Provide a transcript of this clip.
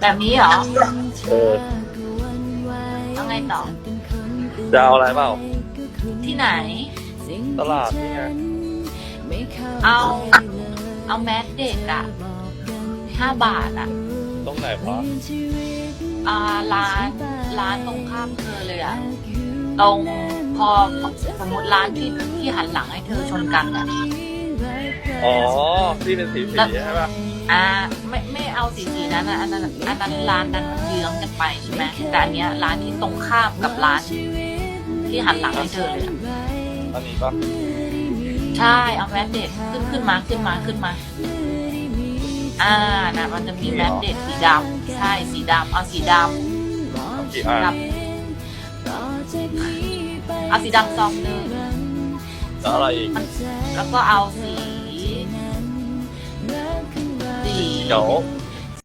แบบนี้เหรอเออเอาไงต่อ จะเอาอะไรเปล่า ที่ไหน ตลาดนี่ไงเอา เอาแมสเด็กอะห้าบาทอะตรงไหนวะอ่าร้าน ร้านตรงข้ามเธอเลยอะตรงพอสมมติร้านที่ที่หันหลังให้เธอชนกันอะ อ๋อที่เป็นสีสีใช่ปะอ่าไม่ไม่เอาสีสีนั้นอะอันนั้นอันนั้นร้านนั้นมันเยื้องกันไปใช่ไหมแต่อันเนี้ยร้านที่ตรงข้ามกับร้าน ที่หันหลังให้เธอเลยอะอันนี้ปะใช่เอาแมสเด็กขึ้นขึ้นมาขึ้นมาขึ้นมาอ่านะมันจะมีแมสเด็กสีดำใช่สีดำเอาสีดำเอากี่อันกับเอาสีดำซองหนึ่งแล้วอะไรอีกแล้วก็เอาสี สีเดี๋ยว